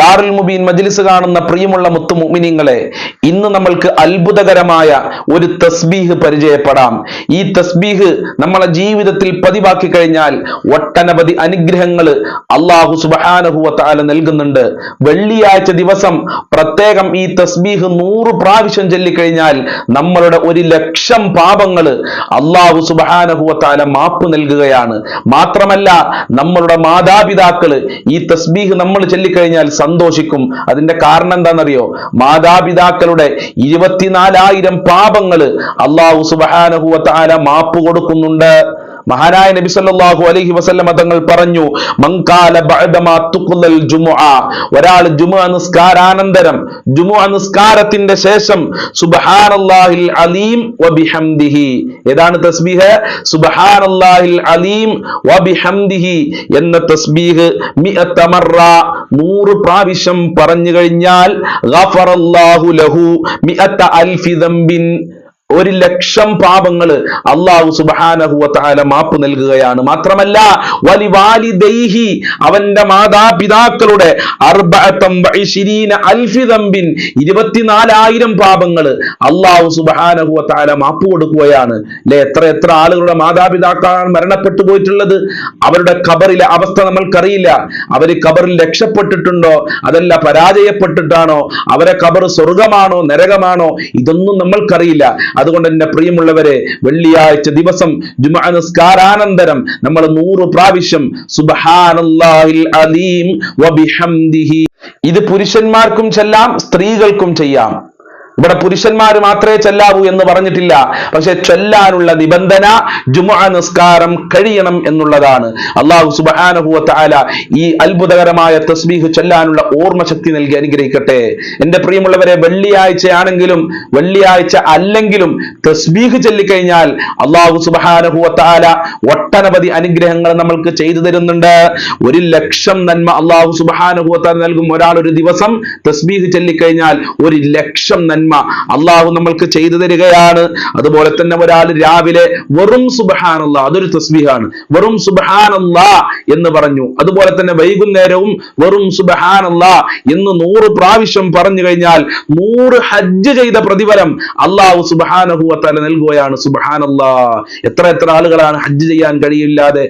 ദാറുൽ മുബീൻ മജ്ലിസ് കാണുന്ന പ്രിയമുള്ള മുത്തു മുഅ്മിനീങ്ങളെ ഇന്ന് നമ്മൾക്ക് അത്ഭുതകരമായ ഒരു തസ്ബീഹ് പരിചയപ്പെടാം. ഈ തസ്ബീഹ് നമ്മളെ ജീവിതത്തിൽ പതിവാക്കി കഴിഞ്ഞാൽ ഒട്ടനവധി അനുഗ്രഹങ്ങൾ അള്ളാഹു സുബ്ഹാനഹു വതആല നൽകുന്നുണ്ട്. വെള്ളിയാഴ്ച ദിവസം പ്രത്യേകം ഈ തസ്ബീഹ് നൂറ് പ്രാവശ്യം ചൊല്ലിക്കഴിഞ്ഞാൽ നമ്മളുടെ ഒരു ലക്ഷം പാപങ്ങൾ അള്ളാഹു സുബ്ഹാനഹു വതആല മാപ്പ് നൽകുകയാണ്. മാത്രമല്ല നമ്മളുടെ മാതാപിതാക്കൾ ഈ തസ്ബീഹ് നമ്മൾ ചൊല്ലിക്കഴിഞ്ഞാൽ സന്തോഷിക്കും. അതിന്റെ കാരണം എന്താണെന്നറിയോ? മാതാപിതാക്കളുടെ ഇരുപത്തിനാലായിരം പാപങ്ങൾ അള്ളാഹു സുബ്ഹാനഹു വതആല മാപ്പ് കൊടുക്കുന്നുണ്ട്. മഹാനായ നബി സല്ലല്ലാഹു അലൈഹി വസല്ലമ തങ്ങൾ പറഞ്ഞു മങ്കാല ബഅദമാ തുഖ്ലൽ ജുമുഅ. ഒരാൾ ജുമുഅ നിസ്കാരാനന്തരം ജുമുഅ നിസ്കാരത്തിന്റെ ശേഷം സുബ്ഹാനല്ലാഹിൽ അലീം വബിഹംദിഹി ഏതാണ് തസ്ബീഹ്? സുബ്ഹാനല്ലാഹിൽ അലീം വബിഹംദിഹി എന്ന തസ്ബീഹ് മിഅത്ത മറ നൂറ് പ്രാവശ്യം പറഞ്ഞു കഴിഞ്ഞാൽ ഗഫറല്ലാഹു ലഹു മിഅത്ത അൽഫി ദംബിൻ. ഒരു ലക്ഷം പാപങ്ങൾ അള്ളാഹു സുബാനഹുവല മാപ്പ് നൽകുകയാണ്. മാത്രമല്ല വലി വാലിദൈഹി അവന്റെ മാതാപിതാക്കളുടെ ഇരുപത്തിനാലായിരം പാപങ്ങൾ അള്ളാഹു സുബാനഹുവല മാപ്പ് കൊടുക്കുകയാണ്. അല്ലെ എത്ര എത്ര ആളുകളുടെ മാതാപിതാക്കളാണ് മരണപ്പെട്ടു പോയിട്ടുള്ളത്? അവരുടെ ഖബറിലെ അവസ്ഥ നമ്മൾക്കറിയില്ല. അവർ ഖബറിൽ രക്ഷപ്പെട്ടിട്ടുണ്ടോ? അതല്ല പരാജയപ്പെട്ടിട്ടാണോ? അവരെ ഖബർ സ്വർഗമാണോ നരകമാണോ? ഇതൊന്നും നമ്മൾക്കറിയില്ല. അതുകൊണ്ട് എന്റെ പ്രിയമുള്ളവരെ വെള്ളിയാഴ്ച ദിവസം ജുമാ നിസ്കാരാനന്തരം നമ്മൾ നൂറ് പ്രാവശ്യം അലീം വബിഹംദിഹി ഇത് പുരുഷന്മാർക്കും ചെല്ലാം സ്ത്രീകൾക്കും ചെയ്യാം. ഇവിടെ പുരുഷന്മാർ മാത്രമേ ചെല്ലാവൂ എന്ന് പറഞ്ഞിട്ടില്ല. പക്ഷെ ചൊല്ലാനുള്ള നിബന്ധന ജുമുഅ നിസ്കാരം കഴിയണം എന്നുള്ളതാണ്. അള്ളാഹു സുബ്ഹാനഹു തആല ഈ അത്ഭുതകരമായ തസ്ബീഹ് ചൊല്ലാനുള്ള ഓർമ്മശക്തി നൽകി അനുഗ്രഹിക്കട്ടെ. എന്റെ പ്രിയമുള്ളവരെ വെള്ളിയാഴ്ചയാണെങ്കിലും വെള്ളിയാഴ്ച അല്ലെങ്കിലും തസ്ബീഹ് ചൊല്ലിക്കഴിഞ്ഞാൽ അള്ളാഹു സുബ്ഹാനഹു തആല ഒട്ടനവധി അനുഗ്രഹങ്ങൾ നമ്മൾക്ക് ചെയ്തു തരുന്നുണ്ട്. ഒരു ലക്ഷം നന്മ അള്ളാഹു സുബ്ഹാനഹു തആല നൽകും. ഒരാൾ ഒരു ദിവസം തസ്ബീഹ് ചൊല്ലിക്കഴിഞ്ഞാൽ ഒരു ലക്ഷം നന്മ അള്ളാഹു നമ്മൾക്ക് ചെയ്തു തരികയാണ്. അതുപോലെ തന്നെ ഒരാൾ രാവിലെ വെറും സുബഹാനല്ല അതൊരു തസ്ബീഹാണ്. വെറും സുബഹാനല്ല എന്ന് പറഞ്ഞു. അതുപോലെ തന്നെ വൈകുന്നേരവും വെറും സുബഹാനല്ല എന്ന് നൂറ് പ്രാവശ്യം പറഞ്ഞു കഴിഞ്ഞാൽ നൂറ് ഹജ്ജ് ചെയ്ത പ്രതിഫലം അള്ളാഹു സുബഹാനഹുവത്തല നൽകുകയാണ്. സുബഹാനല്ല. എത്ര എത്ര ആളുകളാണ് ഹജ്ജ് ചെയ്യാൻ കഴിയില്ലാതെ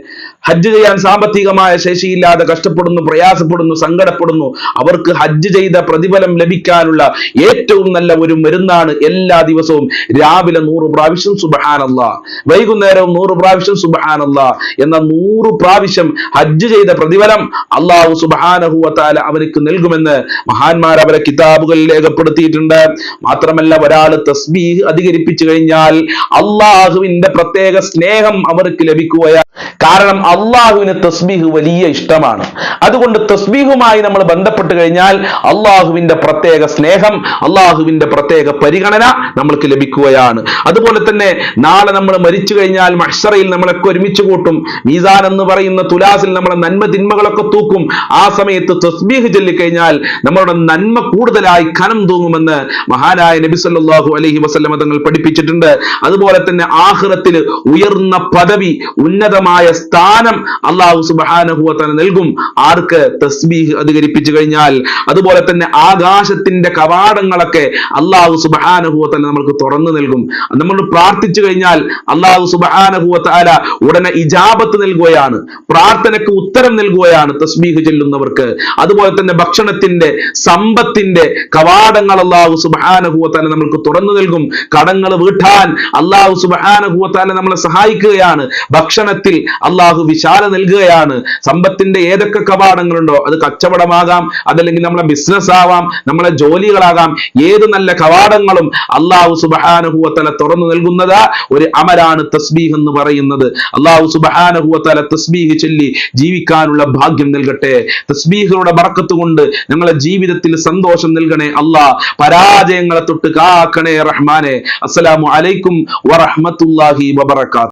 ഹജ്ജ് ചെയ്യാൻ സാമ്പത്തികമായ ശേഷിയില്ലാതെ കഷ്ടപ്പെടുന്നു പ്രയാസപ്പെടുന്നു സങ്കടപ്പെടുന്നു. അവർക്ക് ഹജ്ജ് ചെയ്ത പ്രതിഫലം ലഭിക്കാനുള്ള ഏറ്റവും നല്ല ഒരു മരുന്നാണ് എല്ലാ ദിവസവും രാവിലെ നൂറ് പ്രാവശ്യം സുബഹാനല്ല. വൈകുന്നേരവും നൂറ് പ്രാവശ്യം സുബഹാനല്ല. എന്ന നൂറ് പ്രാവശ്യം ഹജ്ജ് ചെയ്ത പ്രതിഫലം അള്ളാഹു സുബഹാനഹുവത്താല അവർക്ക് നൽകുമെന്ന് മഹാന്മാർ അവരെ കിതാബുകളിൽ രേഖപ്പെടുത്തിയിട്ടുണ്ട്. മാത്രമല്ല ഒരാൾ തസ്ബീഹ് അധികരിപ്പിച്ചു കഴിഞ്ഞാൽ അള്ളാഹുവിന്റെ പ്രത്യേക സ്നേഹം അവർക്ക് ലഭിക്കുകയാണ്. കാരണം അള്ളാഹുവിന് തസ്ബീഹ് വലിയ ഇഷ്ടമാണ്. അതുകൊണ്ട് തസ്ബീഹുമായി നമ്മൾ ബന്ധപ്പെട്ട് കഴിഞ്ഞാൽ അള്ളാഹുവിന്റെ പ്രത്യേക സ്നേഹം അള്ളാഹുവിന്റെ പ്രത്യേക പരിഗണന നമ്മൾക്ക് ലഭിക്കുകയാണ്. അതുപോലെ തന്നെ നാളെ നമ്മൾ മരിച്ചു കഴിഞ്ഞാൽ മഷറയിൽ നമ്മളൊക്കെ ഒരുമിച്ച് കൂട്ടും. മീസാൻ എന്ന് പറയുന്ന തുലാസിൽ നമ്മളെ നന്മ തിന്മകളൊക്കെ തൂക്കും. ആ സമയത്ത് തസ്ബീഹ് ചൊല്ലിക്കഴിഞ്ഞാൽ നമ്മളുടെ നന്മ കൂടുതലായി കനം തൂങ്ങുമെന്ന് മഹാനായ നബി സല്ലല്ലാഹു അലൈഹി വസല്ലമ തങ്ങൾ പഠിപ്പിച്ചിട്ടുണ്ട്. അതുപോലെ തന്നെ ആഹ്റത്തിൽ ഉയർന്ന പദവി ഉന്നതമായ സ്ഥാനം അള്ളാഹു സുബാനഹുവത്തന നൽകും. ആർക്ക്? തസ്ബീഹ് അധികരിപ്പിച്ചു കഴിഞ്ഞാൽ. അതുപോലെ തന്നെ ആകാശത്തിന്റെ കവാടങ്ങളൊക്കെ അള്ളാഹു തആല നമ്മൾക്ക് തുറന്നു നൽകും. നമ്മൾ പ്രാർത്ഥിച്ചു കഴിഞ്ഞാൽ അള്ളാഹു സുബാനഹുവത്താല ഉടനെ ഇജാബത്ത് നൽകുകയാണ്. പ്രാർത്ഥനയ്ക്ക് ഉത്തരം നൽകുകയാണ് തസ്ബീഹ് ചെല്ലുന്നവർക്ക്. അതുപോലെ തന്നെ ഭക്ഷണത്തിന്റെ സമ്പത്തിന്റെ കവാടങ്ങൾ അള്ളാഹു സുബാനഹുവത്താല നമ്മൾക്ക് തുറന്നു നൽകും. കടങ്ങൾ വീട്ടാൻ അള്ളാഹു സുബാനഹുവത്താല നമ്മളെ സഹായിക്കുകയാണ്. ഭക്ഷണത്തിൽ അള്ളാഹു വിശാല നൽകുകയാണ്. സമ്പത്തിന്റെ ഏതൊക്കെ കവാടങ്ങളുണ്ടോ അത് കച്ചവടമാകാം അതല്ലെങ്കിൽ നമ്മളെ ബിസിനസ് ആവാം നമ്മളെ ജോലികളാകാം. ഏത് നല്ല കവാടങ്ങളും അള്ളാഹു സുബഹാനുഹുവത്തല തുറന്നു നൽകുന്നത് ഒരു അമലാണ് തസ്ബീഹ് എന്ന് പറയുന്നത്. അള്ളാഹു സുബഹാനുഹുവത്തല തസ്ബീഹ് ചൊല്ലി ജീവിക്കാനുള്ള ഭാഗ്യം നൽകട്ടെ. തസ്ബീഹുകളുടെ ബറക്കത്ത് കൊണ്ട് ഞങ്ങളെ ജീവിതത്തിൽ സന്തോഷം നൽകണേ അള്ളാഹ് പരാജയങ്ങളെ തൊട്ട് കാക്കണേ റഹ്മാനെ. അസ്സലാമു അലൈക്കും വറഹ്മത്തുള്ളാഹി വബറകാത്ത്